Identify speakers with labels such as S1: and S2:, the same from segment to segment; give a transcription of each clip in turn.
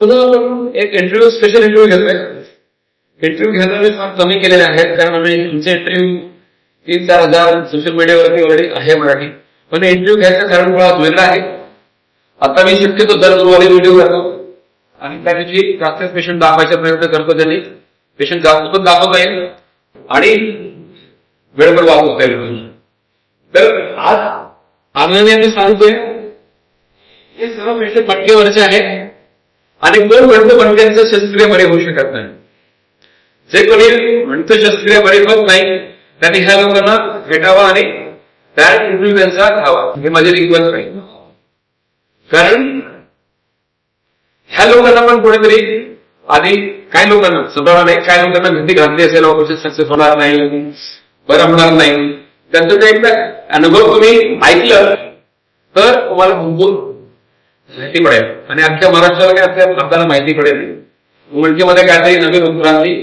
S1: पुन्हा आपण एक इंटरव्ह्यू स्पेशल इंटरव्ह्यू घेतोय इंटरव्ह्यू घेताना मी फार कमी केलेले आहेत. कारण आम्ही तुमचे इंटरव्ह्यू तीन चार हजार सोशल मीडियावरती ऑलरेडी आहे मराठी. पण इंटरव्ह्यू घ्यायचं कारण मुळात वेगळं आहे. आता मी शक्यतो दर गुरुवारी व्हिडिओ करतो आणि त्या दिवशी प्राथमिक पेशंट दाखवायचा प्रयत्न करतो त्यांनी. पेशंट पण दाखवता येईल आणि वेळेवर वागवता येईल तर आज आनंदी मी सांगतोय हे सर्व पेशंट मटकेवरचे आहे आणि कोण म्हणतो मटक्यांचं शस्त्रीय बरे होऊ शकत नाही. जे कोणी म्हणतो शस्त्रीय बरे होत नाही त्यांनी ह्या लोकांना भेटावा आणि त्या इंटरव्ह्यू घ्यावा हे माझे रिक्वेस्ट नाही कारण ह्या लोकांना पण कोणीतरी आधी काही लोकांना स्वतःला नाही काही लोकांना भिंती घातली असेल ऑपरेशन सक्सेस होणार नाही बरं होणार नाही. त्यांचं ते एकदा अनुभव तुम्ही ऐकलं तर तुम्हाला माहिती पडेल आणि अख्ख्या महाराष्ट्राला काय असल्या आपल्याला माहिती पडेल. उमलकीमध्ये काहीतरी नवीन उत्तरांनी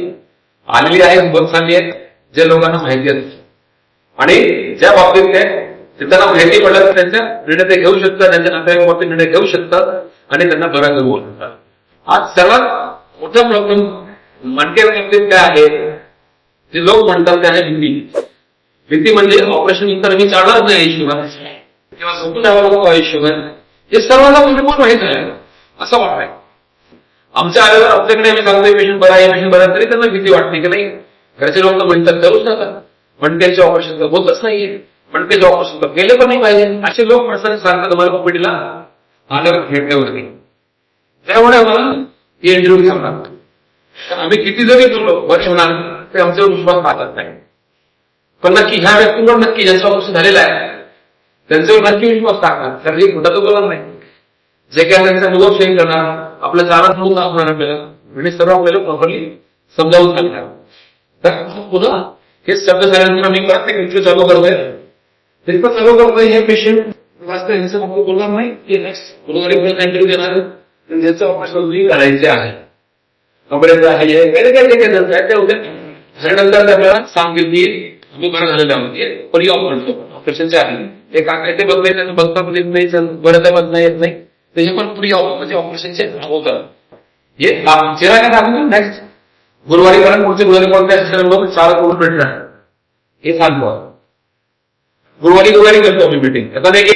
S1: आलेली आहे बहुत आहेत जे लोकांना माहिती आहे आणि ज्या बाबतीत ते त्यांना माहिती पडलं तर निर्णय ते घेऊ शकतात त्यांच्या नातेवाईकांवरती निर्णय घेऊ शकतात आणि त्यांना बरं घेऊ शकतात. आज सर्वात मोठा प्रॉब्लेम मणक्या बाबतीत काय आहे? ते लोक म्हणतात ते आहे भीती. भीती म्हणजे ऑपरेशन नंतर मी चालणार नाही आयुष्यभर किंवा झोपून द्यावं नको आयुष्यभर. हे सर्वांना म्हणजे पूर्णपणे माहीत आहे. असं वाटतंय आमच्या आल्यावर आपल्याकडे आम्ही सांगतोय पेशंट बरा आहे पेशंट बरा तरी त्यांना भीती वाटते की नाही घरचे लोक तर म्हणतात करूच नका. मणक्याचे ऑपरेशन तर होतच नाहीये. मणक्याचे ऑपरेशन तर केले पण नाही पाहिजे. असे लोक माणसाने सांगतात मला पिढीला आल्यावर खेळण्यावरती त्यामुळे आम्हाला इंटरव्ह्यू घ्यावं लागतो. आम्ही किती जरी बोललो वर्ष होणार ते आमच्यावर विश्वास पाहतात नाही. पण नक्की ह्या व्यक्तींवर नक्की ज्यांचं ऑपरेशन झालेलं आहे त्यांच्यावर नक्की विश्वास टाकणार कारण एक खोटा तो बोलणार नाही. जे काय त्यांचा अनुभव शेअर करणार आपल्या चारा ठेवून दाखवणार आपल्याला म्हणजे सर्व आपल्याला प्रॉपरली समजावून सांगणार. तर पुन्हा हे शब्द झाल्यानंतर आम्ही प्रत्येक व्यक्ती चालू करतोय. तिथं चालू करतोय हे पेशंट वाचतं यांचं फक्त बोलणार नाही. ते नेक्स्ट गुरुवारी पण इंटरव्ह्यू देणार त्यांचं ऑपरेशन करायचे आहे. कपड्याचं आहे हे काही काही काही काही काय काय उद्या. झाल्यानंतर आपल्याला सांगितली की आम्ही बरं झालेलं आहोत पण ऑफ म्हणतो ऑपरेशनचे आहे ते काय ते बदलायचं बघता पण येत नाही बरं बदला येत नाही. त्याचे पण प्री म्हणजे ऑपरेशनचे होतं हे चिरा काय दाखवतो नेक्स्ट गुरुवारी पर्यंत पुढचे गुरुवारी पर्यंत लोक चार करून भेटणार हे सांगतो गुरुवारी गुरुवारी करतो आम्ही मिटिंग आता नाही की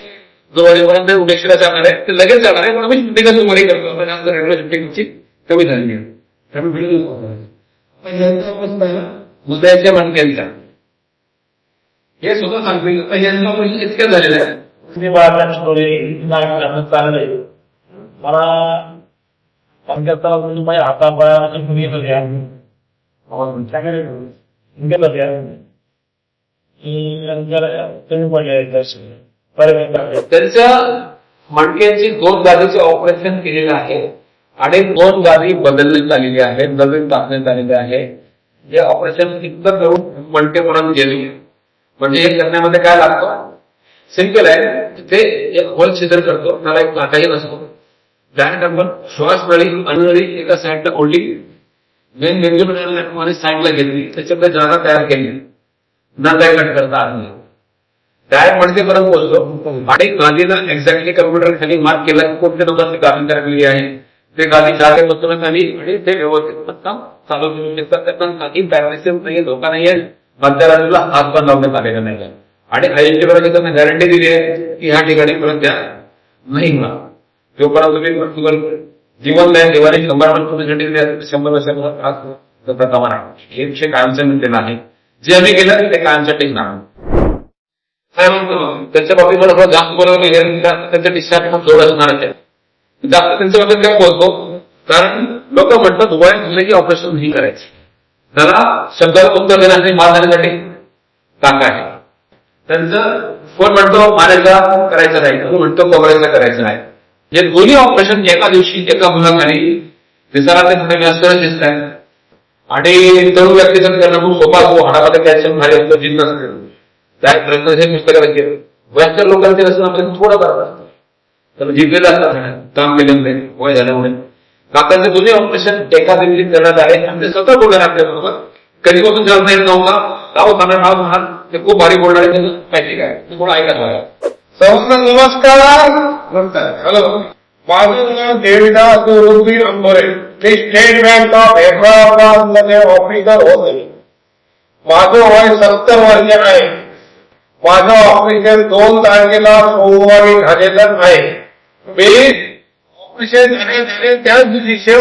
S1: गुरुवारी पर्यंत उद्या जाणार आहे. ते लगेच जाणार आहे पण आम्ही शुद्धिका गुरुवारी करतो. आता जास्त रेग्युलर शिफ्टिंगची कमी झाली आहे. त्यामुळे व्हिडिओ मुद्द्याच्या मणक्यांचा हे सुद्धा सांगतील म्हणजे इतकं झालेलं आहे.
S2: स्टोरी नागरिकांना चाललंय. मला म्हणजे माझ्या हाता येत होत्या गेलं होत्या तुम्ही पडले
S1: त्यांच्या मणक्यांची दोन गादीचे ऑपरेशन केलेलं आहे आणि दोन गादी बदलण्यात आलेली आहे नवीन टाकण्यात आलेले आहे जे ऑपरेशन इतकं करून मणकेपर्यंत गेले म्हणजे हे करण्यामध्ये काय लागतो? सिंपल आहे. ते एक होल छिद्र करतो. त्याला एक काटाही नसतो. डायरेक्ट आपण श्वास नळी अनळी एका साईडला ओढली. मेन मेंदू साईडला गेली. त्याच्यामध्ये जागा तयार केली. ना काय कट करता आली. डायरेक्ट म्हणजे परत बोलतो आणि गादीला एक्झॅक्टली कम्प्युटर खाली मार्क केला की कोणत्या लोकांची गादी तयार आहे. ते गादी जागे बसवण्यात आली आणि ते व्यवस्थित काम चालू करू शकतात त्यांना काही पॅरालिसिस नाही धोका नाही आहे मध्यरात्रीला हात पण लावण्यात आलेला नाही. आणि आणि बरोबर त्यांना गॅरंटी दिली आहे की ह्या ठिकाणी परत त्या नाही होणार तोपर्यंत तुम्ही तुम्हाला जीवन नाही दिवाळी शंभर वर्ष दिली शंभर वर्षाचा त्रास कामा नाही हे विषय कायमचं मिळते नाही जे आम्ही केलं ते कायमसाठी नाही. काय त्यांच्या बाबतीत मला थोडं जास्त बोलावं नाही त्यांच्या डिस्चार्ज पण जोड असणार आहे. जास्त त्यांच्या बाबतीत काय बोलतो? कारण लोक म्हणतात वय झाले की ऑपरेशन नाही करायचं. त्याला शब्दाला उत्तर देण्यासाठी मार देण्यासाठी टाका आहे. त्यांचं कोण म्हणतो मारायचा करायचं नाही. कोण म्हणतो कोबऱ्याचा करायचं नाही. हे दोन्ही ऑपरेशन एका दिवशी एका मुलाखाली दिसायला ते थोडे व्यस्त दिसत आहे आणि तरुण व्यक्तीचं करणं खूप सोपा असतो हाडामध्ये कॅल्शियम झाले असतो जिन्न असतो त्या प्रयत्न हे नुसतं करायचे वयस्कर लोकांचे असं आपल्याला थोडं करतात तर जिंकलेलं असतात काम केल्यामुळे वय झाल्यामुळे. काकांचे दोन्ही ऑपरेशन एका दिवशी करण्यात आले. आणि स्वतः बोलणार आपल्याबरोबर कधीपासून चालता नाही नव्हता? गाव खाणार नाव खाणार ते खूप भारी बोलणारे माहिती काय? ते कोण ऐकत बघा नमस्कार. हॅलो.
S3: माझं नाव देविदास रुद्री अंबोरे. मी स्टेट बँक ऑफ हैदराबादमध्ये ऑफिसर होते. माझं वय सत्तर वर्ष आहे. माझं ऑपरेशन दोन तारखेला सोमवारी झालेलं आहे मी विषय झाले झाले त्याच दिवशी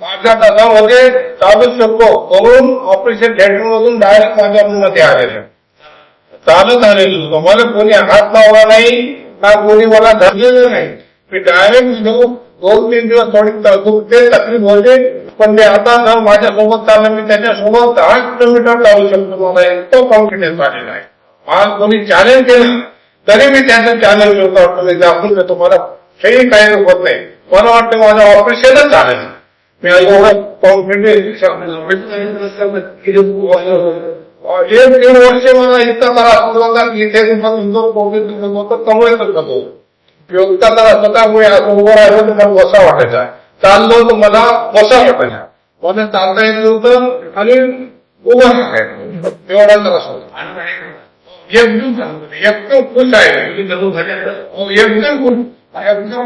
S3: माझ्या दादामध्ये चालू शकतो करून ऑपरेशन थिएटर मधून डायरेक्ट माझ्या room मध्ये आलेले चालत आलेलो होतो. मला कोणी हात लावला नाही ना कोणी मला धरलेलं नाही. मी डायरेक्ट दोन तीन दिवस थोडी दुखते तकलीफ होते पण ते आता ना माझ्यासोबत चाललं मी त्याच्यासोबत दहा किलोमीटर चालू शकतो. मला एकदम कॉन्फिडन्स आलेला आहे. मला कोणी चॅलेंज केलं तरी मी त्याचं चॅलेंज होतो. मी दाखवून देतो. मला काही काही होत नाही. मला वाटतं माझं ऑपरेशनच झालं मी एक दीड वर्ष मला इतका त्रास होता इथे कमळच होतो इतका त्रास असं उभं राहिलो तर मला बसा वाटायचा चाललो तर मला बसा वाटायचा मला चालता येत नव्हतं. आणि उभं राहायचं. एवढा त्रास होता. एकदम चांगलं. एकदम खुश. I आहे हो,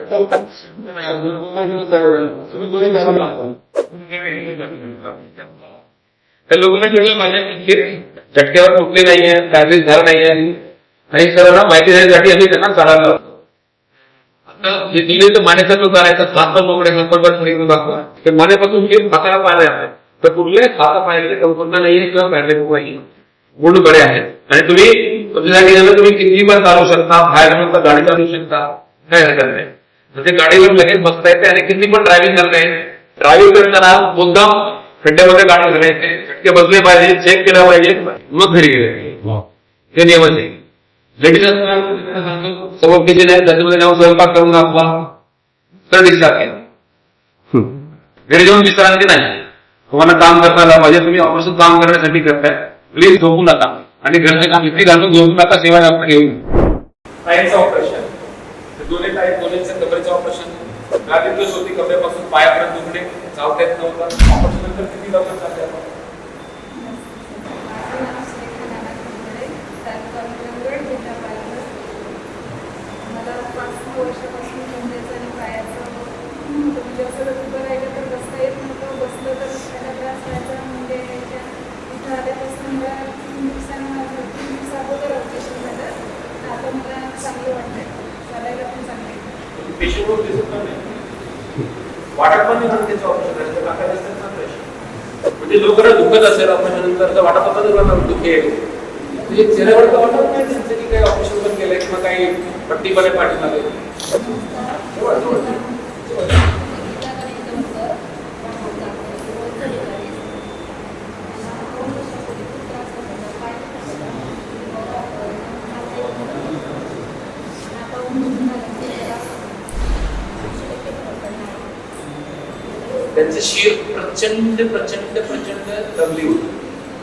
S3: एकदम खुश
S2: त्या लोकांना कळलं माझ्या की झटक्यावर उठले नाहीये डायबिटीस झाला आहे आणि सर्वांना माहिती देण्यासाठी आम्ही त्यांना चालायला लावतो. आता जे दिले तर मानेसारखं करायचं हात पण मोकळे हात दाखवा ते मानेपासून जे हाताला पाहिजे आहे तर कुठले हात पाहिजे कल्पना नाहीये किंवा पाहिले नाही गुण बरे आहेत. आणि तुम्ही तुमच्या गेलं तुम्ही किती पण चालू शकता बाहेर तर गाडी चालू शकता काय हरकत नाही म्हणजे गाडीवर लगेच बसता येते आणि किती पण ड्रायव्हिंग करता येते ड्रायव्हिंग करताना मुद्दाम खड्ड्यामध्ये गाडी घालायचे खटके बसले पाहिजे चेक केला पाहिजे मग घरी गेले हे नियमच आहे लेडीज सभापतीचे नाही त्याच्यामध्ये नाव स्वयंपाक करून दाखवा तर दिसतात घरी जाऊन विश्रांती नाही तुम्हाला काम करताना पाहिजे तुम्ही ऑफिसात काम करण्यासाठी करताय प्लीज झोपू नका आणि घरचं काम इथे घालून झोपू आता सेवा घेऊन
S1: टाईमचं ऑपरेशन दोन्ही टाईप दोन्हीचं कबरेचं ऑपरेशन गादी होती कबरेपासून पायापर्यंत दुखणे. चावता येत नव्हतं. ऑपरेशन नंतर किती लवकर चालते आपण
S4: माझं नाव सुरेखा नाना कुंभरे तालुका जिल्हा पालघर मला पाच सहा वर्षापासून कमरेचं आणि पायाचं म्हणजे असं उभं राहिलं तर बसता येत नव्हतं बसलं तर त्याला त्रास व्हायचा म्हणजे याच्या इथं आल्यापासून मला तीन दिवसांना तीन दिवसा अगोदर ऑपरेशन झालं आता मला चांगलं वाटतं चालायला पण चांगलं येतं
S1: पेशंट वर दिसत पण नाही वाटत पण नाही म्हणून त्याचं ऑपरेशन टाकायचं असतं ना पैसे म्हणजे लोकांना दुखत असेल ऑपरेशन नंतर तर वाटत होतं लोकांना दुःख येईल म्हणजे चेहऱ्यावर तर वाटत नाही त्यांचं की काही ऑपरेशन पण केलंय किंवा काही पट्टी पण पाठी लागेल त्यांचे शिर प्रचंड प्रचंड प्रचंड दबली होती।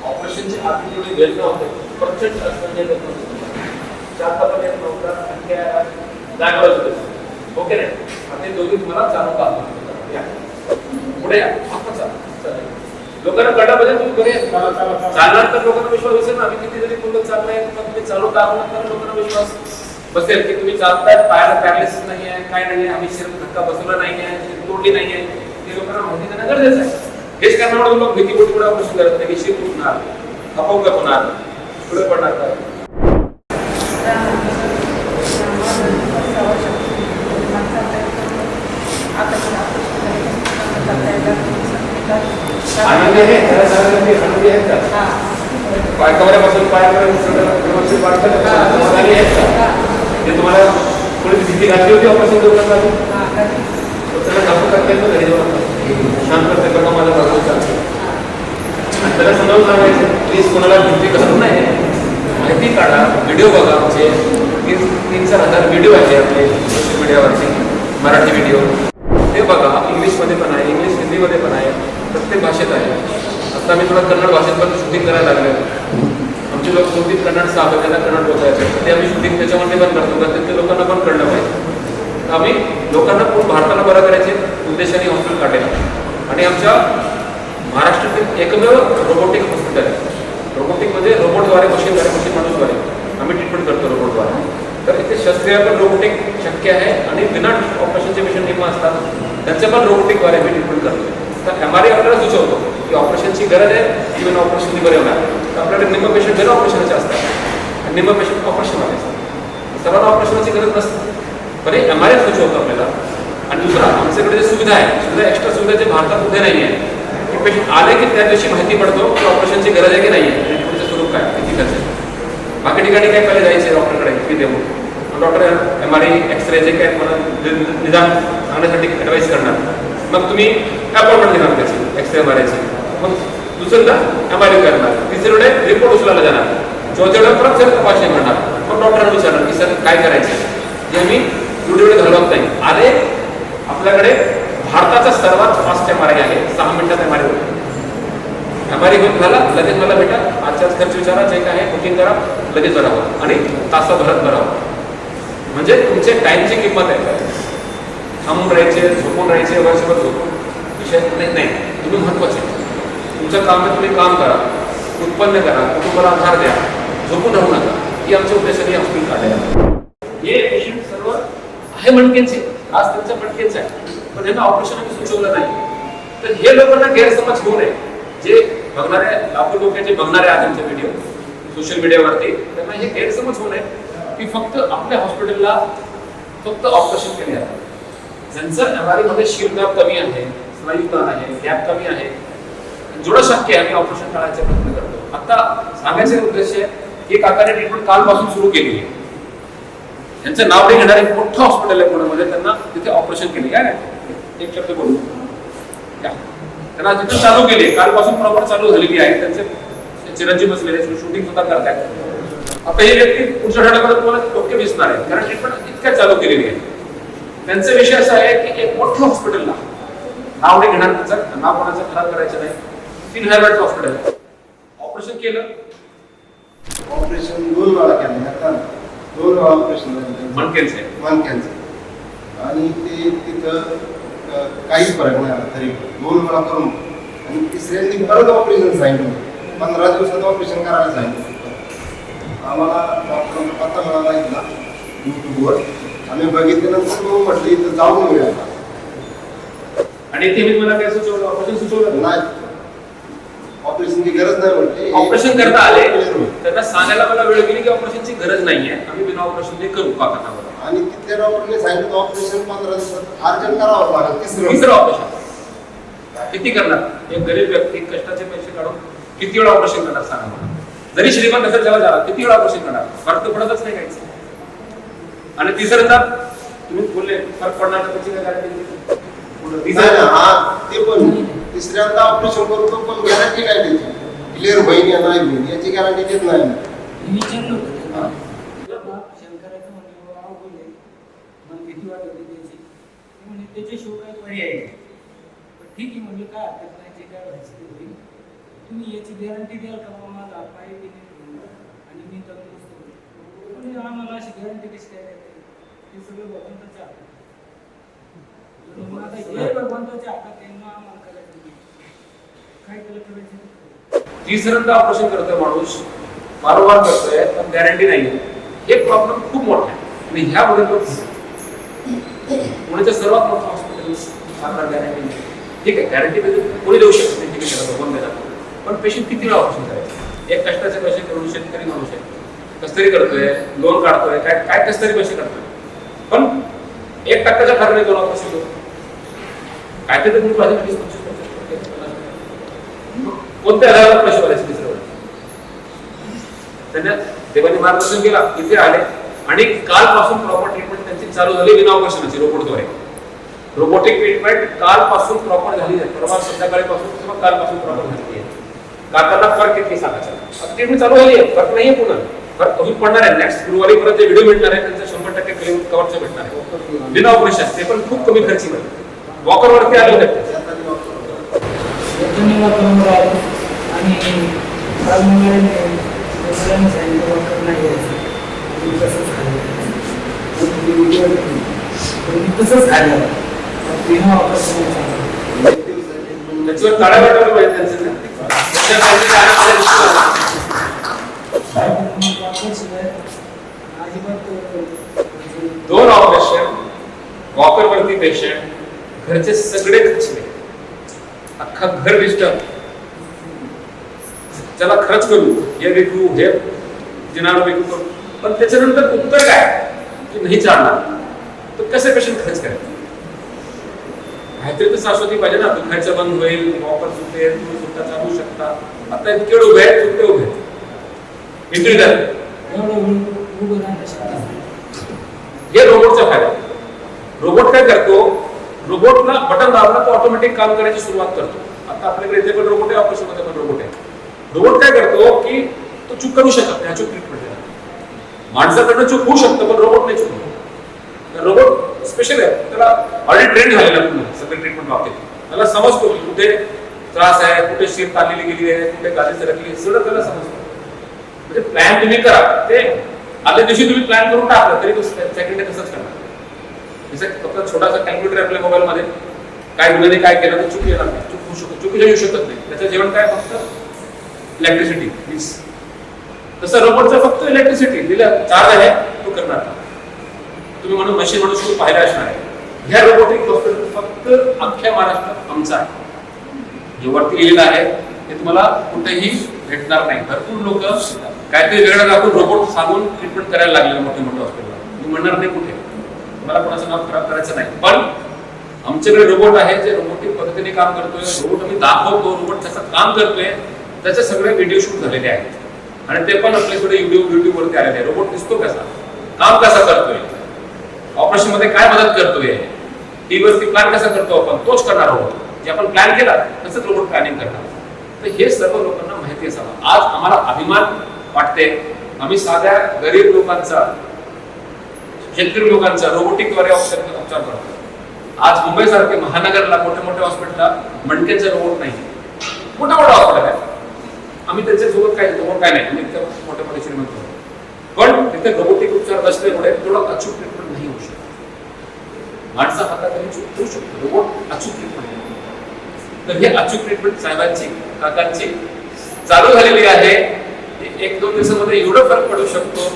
S1: ऑपरेशनचे आधी जेवढे वेळ नव्हते प्रचंड येत नव्हता होते ओके रे हे दोघी तुम्हाला चालू का पुढे या। आता चालू लोकांना कळल्याबद्दल तुम्ही बरे चालणार तर लोकांना विश्वास असेल ना आम्ही किती जरी मुलं चाललाय मग तुम्ही तर लोकांना विश्वास? बसेल की तुम्ही चालताय पायाला पॅरालिसिस नाही आहे काय नाही आहे आम्ही शिर धक्का बसवला नाही आहे तोडली नाही आहे गरजेचं आहे. हेच कारणामुळे लोक भीती करत नाही. की शिर तुटणार अपंग होणार. पुढे पडणार तर आनंदी आहे आनंदी आनंदी आहेत का? पायकवऱ्यापासून पायापर्यंत सगळं व्यवस्थित वाटतं का? समाधानी आहेत का? ते तुम्हाला थोडी भीती घातली होती ऑपरेशन दाखवू करता येतं घरी जाऊन शांत करते बघा माझा बाजू चालतो? आणि त्याला समजावून सांगायचं प्लीज कोणाला भीती घालू नये. माहिती काढा व्हिडिओ बघा. आमचे तीन तीन चार हजार व्हिडिओ आहेत आपले सोशल मीडियावरचे मराठी व्हिडिओ ते बघा इंग्लिशमध्ये पण आहे इंग्लिश हिंदीमध्ये पण आहे प्रत्येक भाषेत आहे. आता मी थोडं कन्नड भाषेत पण शूटिंग करायला लागले आमचे लोक दोन कन्नड साहेब त्यांना कन्नड बोलायचं ते आम्ही शूटिंग त्याच्यामध्ये पण करतो तर ते लोकांना पण कळलं पाहिजे. आम्ही लोकांना पूर्ण भारताला बरं करायचे उद्देशाने हॉस्पिटल काढलेलं आणि आमच्या महाराष्ट्रातील एकमेव रोबोटिक हॉस्पिटल आहे. रोबोटिक म्हणजे रोबोटद्वारे मशीनद्वारे मशीन माणूसद्वारे आम्ही ट्रीटमेंट करतो रोबोटद्वारे तर इथे शस्त्रीय पण रोबोटिक शक्य आहे आणि विना ऑपरेशनचे पेशंट निम्मा असतात त्यांचे पण रोबोटिकद्वारे आम्ही ट्रीटमेंट करतो. तर एम आर आय आपल्याला सुचवतो की ऑपरेशनची गरज आहे इव्हन ऑपरेशनची बरे होणार. तर आपल्याकडे निम्म पेशंट बिना ऑपरेशनचे असतात. आणि निम्म पेशंट ऑपरेशनवाले असतात. सर्वांना ऑपरेशनची गरज नसते. बरे हे एम आर आय सुचवतो आपल्याला आणि दुसरा आमच्याकडे जे सुविधा आहे सुविधा एक्स्ट्रा सुविधा जे भारतात उद्या नाही आहे की पेशंट आले की त्या दिवशी माहिती पडतो की ऑपरेशनची गरज आहे की नाही आहे ट्रीटमेंटचं स्वरूप काय किती खर्च आहे. बाकी ठिकाणी काय पहिले जायचे डॉक्टरकडे फी देऊन doctor M R I X ray जे काय मला निदान सांगण्यासाठी ॲडवाईस करणार मग तुम्ही अपॉइंटमेंट घेणार त्याची एक्सरे मारायची मग दुसऱ्यांदा एम आर आय करणार तिसरीकडे रिपोर्ट उचलायला जाणार। चौथीकडे परत सर तपासणी करणार मग डॉक्टरांना विचारणार की सर काय करायचं जे आम्ही एवढे घालवत नाही. अरे आपल्याकडे भारताचा सर्वात फास्ट एम आर आय आहे. सहा मिनिटात M R I M R I घेऊन झाला लगेच मला भेटा. आजच्याच खर्च विचारा जे काय आहे बुकिंग करा लगेच बरावं आणि तासाभरात बरावं म्हणजे तुमचे टाईमची किंमत आहे. थांबून राहायचे झोपून राहायचे वर्षभर झोपून. विषय नाही नाही. तुम्ही महत्त्वाचे. तुमचं काम आहे तुम्ही काम करा. उत्पन्न करा कुटुंबाला आधार द्या. झोपून राहू नका. ही आमच्या उद्देशाने हॉस्पिटल काढायला हे आहे मणकेचे आज त्यांच्या म्हणकेच आहे. पण यांना ऑपरेशन आम्ही सुचवलं नाही. तर हे लोकांना गैरसमज होऊ नये. जे बघणारे लाखो लोक जे बघणारे आहेत आमचे व्हिडिओ सोशल मीडियावरती त्यांना हे गैरसमज होऊ नये. की फक्त आपल्या हॉस्पिटलला फक्त ऑपरेशन केले जातात. ज्यांचं एमआरआयमध्ये शिरदाब कमी आहे स्नायुदान आहे गॅप कमी आहे जेवढं शक्य आहे आम्ही ऑपरेशन टाळायचा प्रयत्न करतो. आता सांगायचे उद्देश आहे की काकाने ट्रीटमेंट कालपासून सुरू केली आहे. यांचं नाव नाही घेणारे एक मोठं हॉस्पिटल आहे पुण्यामध्ये त्यांना तिथे ऑपरेशन केले. काय? एक शब्द बोलू. त्यांना तिथे चालू केली. कालपासून प्रॉपर चालू झालेली आहे. त्यांचे चिरंजीव बसलेले शूटिंग सुद्धा करतायत. आता हे व्यक्ती पुढच्या आठवड्यामध्ये तुम्हाला ओके दिसणार आहे कारण ट्रीटमेंट इतक्या चालू केलेली आहे. त्यांचा विषय असा आहे की एक मोठं हॉस्पिटलला नाव नाही घेणार त्यांचं. नाव कोणाचं खराब करायचं नाही. तीन हजार हॉस्पिटल ऑपरेशन केलं.
S5: ऑपरेशन दोन वेळा केलं दोन ऑपरेशन
S1: मनकेचं. आहे
S5: मनक्यांचं आणि ते तिथं अ, काहीच फरक नाही आला तरी. दोन वेळा करून. आणि तिसऱ्यांदी परत ऑपरेशन सांगितलं. पंधरा दिवसात ऑपरेशन करायला सांगितलं. आम्हाला डॉक्टरांचा पत्ता मिळाला इथला यूट्यूबवर आम्ही बघितल्यानंतर मग म्हटलं इथं जाऊन मिळाला
S1: आणि ते मी तुम्हाला काय सुचवलं ऑपरेशन सुचवलं?
S5: नाही. ऑपरेशनची गरज नाही म्हटली
S1: ऑपरेशन करता आले. त्यांना सांगायला मला वेळ गेली की ऑपरेशनची गरज नाहीये. आम्ही बिना ऑपरेशन करू काकांना
S5: आणि तिथल्या डॉक्टरने सांगितलं ऑपरेशन पंधरा दिवसात. अर्जंट करावं लागेल तिसरं.
S1: तिसरं ऑपरेशन. किती करणार? एक गरीब व्यक्ती कष्टाचे पैसे काढून किती वेळा ऑपरेशन करणार सांगा मला. जरी श्रीमंत असेल त्याला झाला किती वेळा ऑपरेशन करणार? फरक तर पडतच नाही काहीच. आणि तिसऱ्यांदा तुम्ही बोलले फरक पडणार तर त्याची काय गॅरंटी
S5: नाही. ते पण तिसऱ्यांदा ऑपरेशन करतो पण गॅरंटी काय त्याची? क्लिअर होईल या नाही होईल याची गॅरंटी देत नाही.
S6: त्यांना. म्हणजे आहे. म्हणजे ठीक म्हणजे काय हरकत नाही जे काय व्हायचं ते होईल. तुम्ही याची गॅरंटी द्याल का बाबा माझा पाय आणि मी तंदुरुस्त म्हणजे आम्हाला अशी गॅरंटी कशी काय देता येईल? सगळं भगवंताच्या हातात आहे. मग आता भगवंताच्या हातात आहे मग आम्हाला करायचं नाही. काय त्याला करायचं ते करू.
S1: तिसऱ्यांदा ऑपरेशन करतोय माणूस. वारंवार करतोय पण गॅरंटी नाही हे प्रॉब्लेम खूप मोठा आहे. आणि ह्या तो पुण्याच्या सर्वात मोठं हॉस्पिटल सांगणार गॅरंटी नाही. ठीक आहे गॅरंटी म्हणजे कोणी देऊ शकत नाही ठीक आहे कोण देणार पण पेशंट किती वेळा ऑपरेशन करायचं? एक कष्टाचे पैसे करून शेतकरी माणूस आहे. कसतरी करतोय लोन काढतोय काय काय कसतरी पैसे करतोय? पण एक टक्क्याचा ठरणे दोन ऑपरेशन काय तुम्ही पाहिजे वीस पंचवीस टक्के, पन्नास टक्के. कोणत्या आधारावर पैसे भरायचे तिसऱ्या त्यांना देवाने मार्गदर्शन केला इथे आले. आणि कालपासून प्रॉपर ट्रीटमेंट त्यांची चालू झाली विना ऑपरेशनची रोबोटद्वारे. रोबोटिक ट्रीटमेंट कालपासून प्रॉपर झाली आहे परवा संध्याकाळीपासून किंवा कालपासून प्रॉपर झाली आहे काकांना फरक किती सांगायचा. आता ट्रीटमेंट चालू झाली आहे फरक नाहीये पुन्हा फरक अजून पडणार आहे. नेक्स्ट गुरुवारी परत जे व्हिडिओ भेटणार आहे त्यांचं शंभर टक्के क्लेम कवरचं भेटणार आहे. विना ऑपरेशन ते पण खूप कमी खर्ची वॉकरवरती आले होते ते.
S5: त्यासाठी डॉक्टर
S6: धन्यवाद तुम्हाला आणि काल मुलाने मुलांनी सांगितलं डॉक्टर नाही यायचं तसंच खाल्लं तसंच खाल्लं ऑपरेशन
S1: त्याच्यावर काळ्या वाटायला पाहिजे त्यांचं दोन ऑपरेशन वॉकरवरती पेशंट घरचे सगळे खचले अख्खा घर डिस्टर्ब त्याला खर्च करू। हे विकू हे जिनाला विकू करू। पण त्याच्यानंतर उत्तर काय? की नाही चालणार. तर कसे पेशंट खर्च करायचे काहीतरी तर शाश्वती पाहिजे ना. दुखायचं बंद होईल वॉकर सुटे तुम्ही सुद्धा चालू शकता. आता इतके उभे आहेत सुट्टे उभे आहेत?
S6: नाही.
S1: हे रोबोटचा फ़ायदा. रोबोट काय करतो? रोबोटला बटन दाबला तो ऑटोमॅटिक काम करायची सुरुवात करतो. आता आपल्याकडे इथे पण रोबोट आहे ऑपरेशन मध्ये पण रोबोट रोबोट काय करतो की तो चूक करू शकत नाही अचूक ट्रीटमेंट देणार. माणसाकडनं चूक होऊ शकतं पण रोबोट नाही चूक रोबोट स्पेशल आहे. त्याला ऑलरेडी ट्रेन झालेला पूर्ण सगळे ट्रीटमेंट बाबतीत त्याला समजतो की कुठे त्रास आहे कुठे शीर ताणलेली गेली आहे कुठे गाडी सरकली सगळं त्याला समजतो. म्हणजे प्लॅन तुम्ही करा. ते आदल्या दिवशी तुम्ही प्लॅन करून टाकलं तरी तो सेकंड डे तसंच करणार. जसं फक्त छोटासा कॅल्क्युलेटर आपल्या मोबाईलमध्ये काय मुलाने काय केलं तर चूक येणार नाही. चूक होऊ शकतो चूक येऊ शकत नाही. त्याचं जेवण काय फक्त इलेक्ट्रिसिटी वीज तसं रोबोटचं फक्त इलेक्ट्रिसिटी दिलं चार्ज आहे तो करणार तुम्ही म्हणून मशीन म्हणून सुरू पाहिलं असणार आहे. ह्या रोबोटिक हॉस्पिटल फक्त अख्ख्या महाराष्ट्रात आमचा आहे. जे वरती लिहिलेलं आहे ते तुम्हाला कुठेही भेटणार नाही. भरपूर लोक काहीतरी वेगळं दाखवून रोबोट सांगून ट्रीटमेंट करायला लागले मोठे मोठे हॉस्पिटल मी म्हणणार नाही कुठे. मला कोणाचं नाव खराब करायचं नाही. पण आमच्याकडे रोबोट आहे जे रोबोटिक पद्धतीने काम करतोय. रोबोट आम्ही दाखवतो रोबोट कसं काम करतोय. त्याचे सगळे व्हिडिओ शूट झालेले आहेत. आणि ते पण आपल्याकडे युट्यूब युट्यूब वरती आलेले आहे रोबोट दिसतो कसा? काम कसा करतोय? ऑपरेशनमध्ये काय मदत करतोय? टी प्लॅन कसा करतो आपण? तोच करणार रोबोट जे आपण प्लॅन केला तसंच रोबोट प्लॅनिंग करणार. तर हे सर्व लोकांना माहिती असावं. आज आम्हाला अभिमान वाटते. आम्ही साध्या गरीब लोकांचा शेतकरी लोकांचा रोबोटिकद्वारे उपचार उपचार करतो. आज मुंबई सारखे महानगरला मोठ्या मोठ्या हॉस्पिटलला मणक्याचं रोबोट नाही. मोठा मोठा हॉस्पिटल आहे. आम्ही त्यांच्यासोबत काय रोबोट काय नाही. आम्ही इतक्या मोठे मोठे श्रीमंत पण तिथे रोबोटिक उपचार नसल्यामुळे थोडं अचूक ट्रीटमेंट नाही होऊ शकत. माणसा हातात चूक होऊ शकतो. रोबोट अचूक ट्रीटमेंट तर हे अचूक ट्रीटमेंट साहेबांची काकांची चालू झालेली आहे. एक दोन दिवसामध्ये एवढं फरक पडू शकतो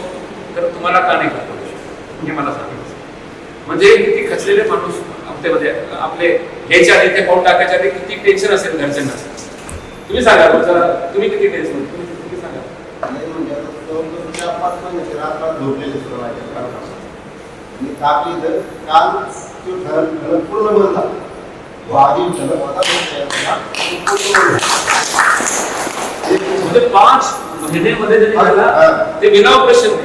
S1: तर तुम्हाला का नाही फरक पडू शकतो? हे मला सांगायचं म्हणजे किती खचलेले माणूस हप्त्यामध्ये आपले घ्यायच्या आधी ते पाऊल टाकायच्या आधी किती टेन्शन असेल घरच्यांना? तुम्ही सांगा जरा, तुम्ही किती टेन्शन तुम्ही सांगा?
S5: नाही म्हणजे आता दोन दोन चार पाच महिन्याचे रात्र झोपलेले सुद्धा माझ्या कालपासून. आणि ताप इथं काल तो पूर्ण बंद झाला. तो आधी ठरल होता.
S1: म्हणजे पाच महिन्यामध्ये जरी. झाला ते विना ऑपरेशन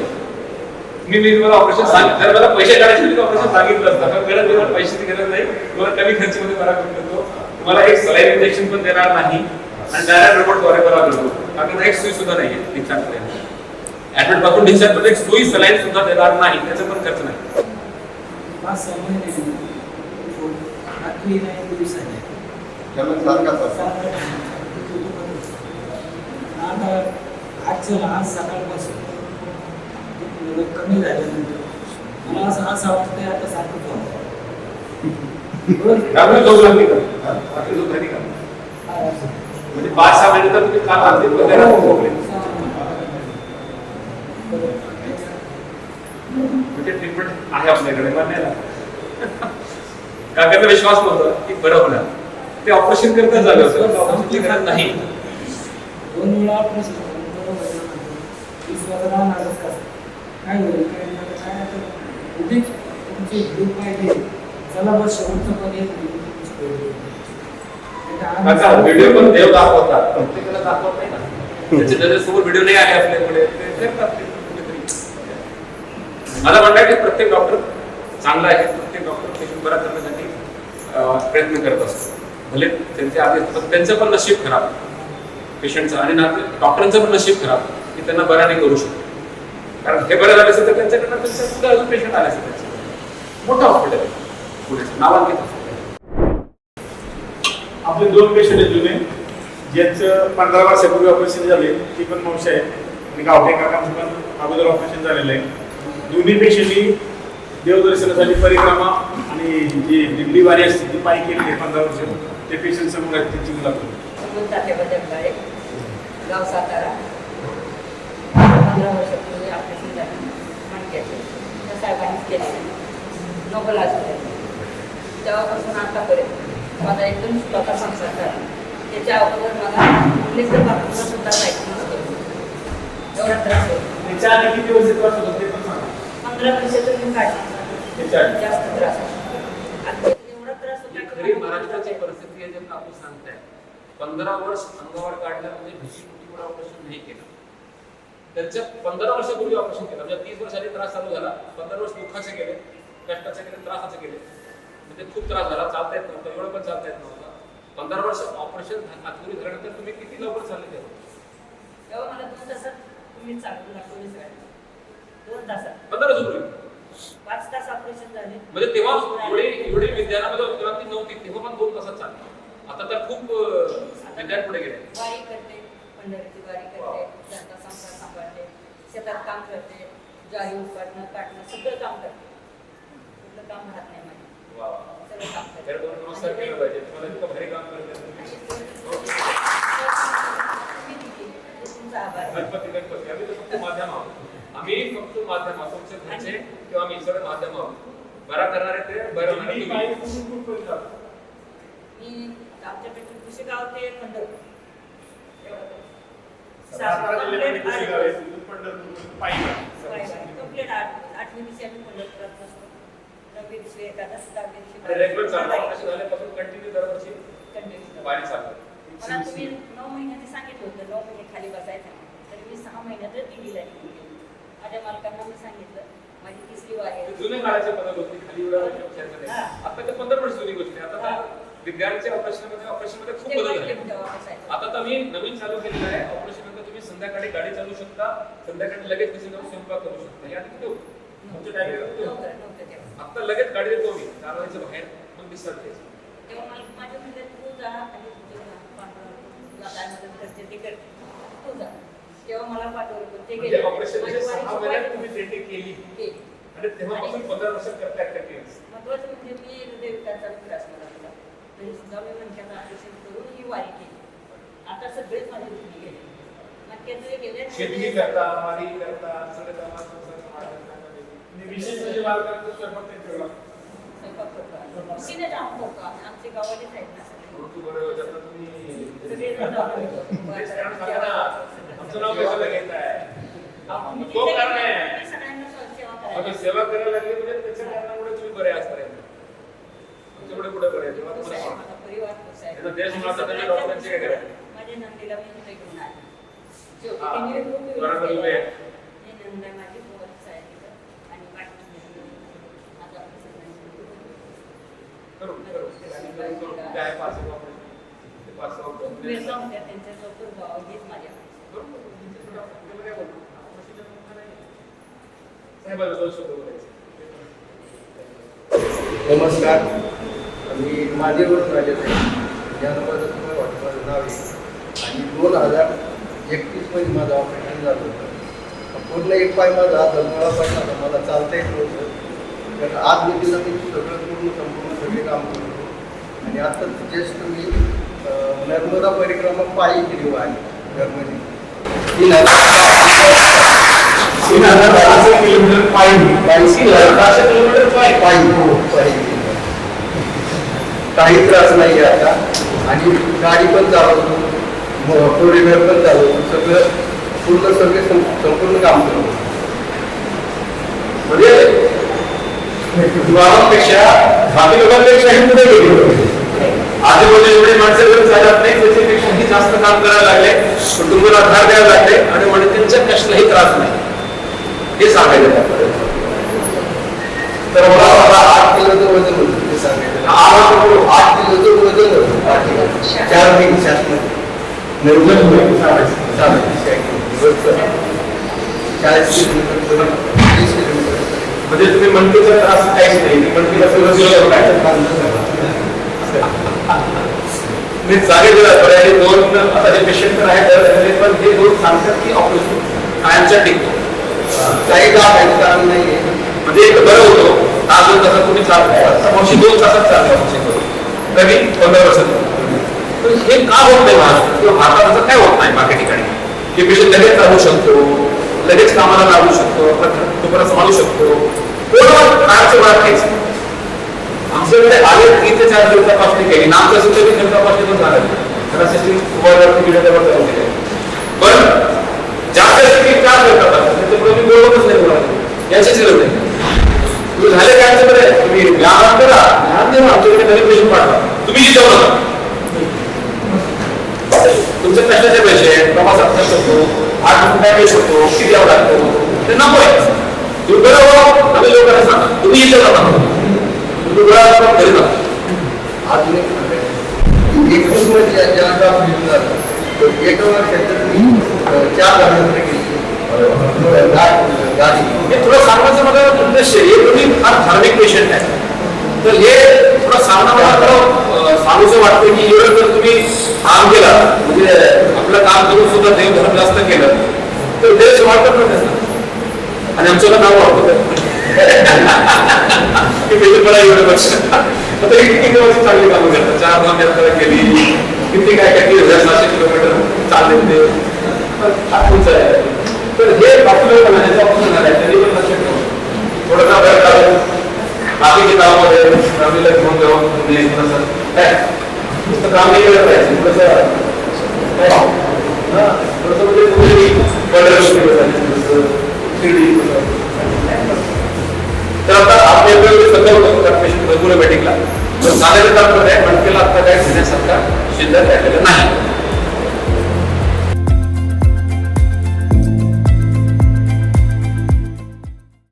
S1: मी मी तुम्हाला ऑपरेशन सांगितलं मला पैसे काढायचे मी ऑपरेशन सांगितलं असतं. पण गरज पैशाची गरज नाही. तुम्हाला कमी खर्चामध्ये बरा करून देतो. तुम्हाला एक सलाईन इंजेक्शन पण देणार नाही. आणि डायरेक्ट रोबोटद्वारे बरा करतो कारण एक सुई सुद्धा नाही डिस्चार्ज ऍडमिट पासून डिस्चार्ज मध्ये एक सुई सलाईन सुद्धा देणार नाही त्याचा पण खर्च नाही.
S6: पाच सहा महिने रात्री नाही दिवसाने
S5: त्यामुळे सारखाच असतो.
S6: आज सकाळपासून. कमी झाल्यानंतर. मला असं असं वाटतंय आता सारखं होतं.
S1: रात्री म्हणजे पाच सहा महिने तर तुम्ही काल घरात झोपले म्हणजे ट्रीटमेंट आहे आपल्याकडे. काकांना विश्वास नव्हता की बरं होणार. ते ऑपरेशन करता झालं होतं. ऑपरेशनची गरज नाही.
S6: दोन वेळा ऑपरेशन आहे. काय होईल उगीच तुमची ग्रुप पाहिजे चला बस शेवटचं पण एक तुमची भेट. आता आम्ही
S1: काका व्हिडिओ पण देव दाखवतात प्रत्येकाला दाखवत नाही ना. त्याच्या नजरेसमोर व्हिडिओ नाही आहे आपल्याकडे. ते करतात मला म्हणतात की प्रत्येक डॉक्टर चांगला आहे. प्रत्येक डॉक्टर पेशंट बरा करण्यासाठी प्रयत्न करत असतो भले त्यांचे आधी पण त्यांचं पण नशीब खराब. पेशंटचं आणि ना डॉक्टरांचं पण नशीब खराब की त्यांना बरा नाही करू शकतो. कारण हे बरं झालं असेल तर त्यांच्याकडनं त्यांच्या सुद्धा अजून पेशंट आले असेल. त्यांचं मोठं हॉस्पिटल आहे. पुढे नावांकित.
S7: आपले दोन पेशंट आहेत जुने. ज्यांचं पंधरा वर्षापूर्वी ऑपरेशन झाले ती पण मावशी आहे आणि गावठे काकांचं पण अगोदर ऑपरेशन झालेलं आहे. दोन्ही पेशंटनी देवदर्शनासाठी परिक्रमा आणि जी दिल्ली वारी असते ती पायी केली आहे पंधरा वर्ष. ते पेशंट समोर आहेत त्यांची मुलाखत.
S8: गाव सातारा. पंधरा वर्षापूर्वी ऑपरेशन झालं. मणक्याचे त्या साहेबांनीच नोबल हॉस्पिटल तेव्हापासून आतापर्यंत. माझा एकदम स्वतः संसार झाला त्याच्या अगोदर मला लेकर बाथरूमला सुद्धा जायचं नसतं एवढा त्रास होतो.
S7: त्याच्या आधी किती वर्ष त्रास होतो ते पण सांगा.
S8: पंधरा वर्ष तर मी काढली.
S7: त्याच्या आधी.
S8: जास्त त्रास होता. आता एवढा त्रास होता
S1: ही
S8: की
S1: खरी
S8: मला
S1: महाराष्ट्राची परिस्थिती आहे जे आपण सांगताय पंधरा वर्ष अंगावर काढलं म्हणजे भीती ऑपरेशन नाही केलं. त्यांच्या पंधरा वर्षापूर्वी ऑपरेशन केलं. म्हणजे तीस वर्षांनी त्रास चालू झाला. पंधरा वर्ष दुःखाचे गेले कष्टाचे गेले त्रासाचे गेले म्हणजे खूप त्रास झाला. चालता येत नव्हतं. एवढं पण चालता येत नव्हतं. पंधरा वर्ष ऑपरेशन हातपुरी झाल्यानंतर तुम्ही किती लवकर चालले तेव्हा
S8: तेव्हा मला दोन तासात तुम्ही चांगलं दाखवले दोन तासात.
S1: पंधरा वर्षापूर्वी
S8: पाच तास ऑपरेशन झाले.
S1: म्हणजे तेव्हा एवढी एवढी विज्ञानामध्ये उत्क्रांती नव्हती. तेव्हा पण दोन तासात चालली. आता तर खूप विज्ञान पुढे गेले.
S8: वारी करते. पंढरीची वारी करते. त्यांचा संसार सांभाळते. शेतात काम करते. ज्वारी उपटणं काढणं सगळं काम करते. कुठलं काम राहत नाही. माझे काम
S1: केलं पाहिजे तुम्हाला इतकं भारी काम करत गणपती गणपती आम्ही फक्त माध्यम आहोत आम्ही फक्त माध्यम आहोत घरचे किंवा आम्ही सगळे माध्यम आहोत बरा करणारे ते बरं होणारे
S7: मी
S1: तुम्ही.
S7: पायी
S8: कृषी गाव ते पंढरपूर कंप्लेंट
S7: आहे? तिथून पंढरपूर पायी
S8: आठ आठवी दिवशी आम्ही पंढरपुरात
S1: रेग्युलर चालू ऑपरेशन झाल्यापासून कंटिन्यू दरवर्षी
S8: कंटिन्यू
S1: वारी चालू
S8: मला तुम्ही नऊ महिन्याचे सांगितलं होतं नऊ महिने खाली बसायचं. तर मी सहा महिन्यातच दिल्लीला गेले माझ्या मालकांना मी सांगितलं माझी तिसरी आहे.
S1: जुने होती खाली. आता पंधरा वर्ष गोष्ट आता
S8: हा.
S1: तर विज्ञानच्या ऑपरेशनमध्ये ऑपरेशनमध्ये खूप बदल झाले. आता तर मी नवीन चालू केलेलं आहे ऑपरेशन नंतर तुम्ही संध्याकाळी गाडी चालू शकता संध्याकाळी लगेच कशी जाऊन स्वयंपाक करू शकता या? तुमच्या टायमिंग आता लगेच गाडी देतो मी वाजायचं बाहेर मग दिसतात ते
S8: तेव्हा मला माझ्या म्हणजे तू जा आणि तुझं पाठवलं तुला काय मदत करते ते करते तू जा. तेव्हा मला पाठवलं पण ते
S1: म्हणजे
S8: गेले.
S1: ऑपरेशन
S8: माझी वारी
S1: सहा महिन्यात
S8: चुकवायची
S1: तुम्ही डेटे केली.
S8: केली.
S1: आणि तेव्हापासून पंधरा वर्षात करता ऍक्टिव्हिटीज
S8: महत्वाचं म्हणजे मी हृदयविकारचा त्रास मला होता. तरी सुद्धा मी मणक्याचं ऑपरेशन करून ही वारी केली. आता सगळेच माझे दुखणी गेले. गेले.
S1: शेती करता वारी करता सगळे कामात
S7: विशेष म्हणजे. स्वयंपाक
S8: आमचे गावालेच आहेत ना सगळे.
S1: आमचं नाव कशाला घेताय तो कारण आहे.
S8: मी सगळ्यांना सेवा
S1: आता
S8: करायला
S1: सेवा करायला लागली म्हणजे त्याच्या कारणामुळे तुम्ही बरे आजपर्यंत तुमच्याकडे पुढे बरे. तेव्हा तुम्हाला. त्याचा देश माता त्याच्या डॉक्टरांची काय करायचं?
S8: माझ्या नंदीला मी इथे घेऊन आले.
S1: हा, बरोबर.
S5: नमस्कार. मी माझेवरून आहे या नंबरचं तुम्हाला वाटतं माझं नाव आहे. आणि दोन हजार एकतीसमध्ये माझं ऑपरेशन झालं होतं. पूर्ण एक पाय माझा जन्माला पडला मला चालता येत नव्हतं. तर आज मी तिला मी सगळं पूर्ण संपूर्ण सगळे काम करतो. आणि आता जस्ट मी नर्मदा परिक्रमा पायी केली आहे जर्मनी तीन हजार
S7: तीन हजार बाराशे किलोमीटर पायी.
S5: पायी
S7: तीन हजार बाराशे किलोमीटर पायी.
S5: पायी हो पायी काही त्रास नाही आहे आता. आणि गाडी पण चालवतो. फोर व्हीलर पण चालवतो. सगळं पूर्ण सगळे संपूर्ण काम करतो.
S7: म्हणजे गावापेक्षा बाकी लोकांपेक्षाही पुढे गेली. आजूबाजूला एवढे माणसं घेऊन चालत नाही त्याच्यापेक्षाही जास्त काम करायला लागले कुटुंबाला आधार द्यायला लागले आणि म्हणजे त्यांच्या कशालाही त्रास नाही. हे सांगायचं. तर मला मला
S5: आठ किलोचं वजन होतं ते सांगायचं.
S7: आवाज नको.
S5: आठ वजन होतं. आठ किलो. चार दिन शासनात
S7: निर्बंध होईल सांगायचं.
S5: चाळीस किलोमीटर तीस किलोमीटर
S7: म्हणजे तुम्ही मनकेचा त्रास काहीच नाही. मनकेला सगळं काय मी चालेल दिला बऱ्याचे दोन आता जे पेशंट तर आहेत झाले, पण हे दोन सांगतात की ऑपरेशन कायमच्या टिकतो.
S5: काही काम आहे कारण नाही
S7: म्हणजे एक बरं होतो. आज दोन तासात तुम्ही चालतो समोरची दोन तासात चालतो ऑपरेशन पंधरा वर्षात हे का होत नाही महाराष्ट्रात किंवा भारताचं काय होत नाही बाकी ठिकाणी? हे पेशंट लगेच राहू शकतो. लगेच कामाला लागू शकतो. आपला घर तुम्हाला सांभाळू शकतो. कोणावर काळाचं
S1: आमच्याकडे आले तीन ते चार दिवस तपासणी केली नाम सुद्धा तरी तपासणी पण झालं सिस्टीम व्हिडिओ पण जास्त स्थिती चार दिवस तपासणी त्याच्यामुळे मी बोलतच नाही मुलांना नाही तुम्ही झाले काय आमचं तुम्ही ज्ञान करा ज्ञान देवा आमच्याकडे नवीन पेशंट पाठवा तुम्ही जिथं नका तुमचे कष्टाचे पैसे प्रवासात खर्च होतो आठ रुपये वेळ होतो किती यावं लागतो ते नको आहे आम्ही लोकांना सांगा तुम्ही इथं नका तुम्ही गोळा घरी
S5: एक एका वर्षात चार लाखांपर्यंत गेली. गाडी
S1: हे थोडं सांगण्याचं मला उद्देश आहे हे तुम्ही फार धार्मिक पेशंट आहे तर हे थोडं सांगणं मला थोडं सांगूचं वाटतं की एवढं जर तुम्ही काम केला म्हणजे आपलं काम करून सुद्धा देवधर्म जास्त केलं तर देश वाटत नाही आणि आमचं नाव वाढतं की पेशंट मला एवढं वर्ष आता ही किती वर्ष चांगली कामं करतात चार दोन यात्रा केली किती काय काय तीन हजार सहाशे किलोमीटर चालले ते हा तुमचं आहे तर हे डॉक्टर बनायचं ऑप्शन झालं त्यांनी पण लक्ष ठेवलं थोडंसा वेळ काढून बाकीच्या गावामध्ये फॅमिलीला घेऊन जाऊन तुम्ही थोडंसं काय नुसतं काम नाही करत राहायचं थोडंसं काय हा थोडंसं म्हणजे तुम्ही बडर तर आता आपल्याकडे सध्या होतं रेग्युलर मेडिकला तर साधारण मणकेला आता काय? घेण्यासारखा शिल्लक राहिलेलं नाही.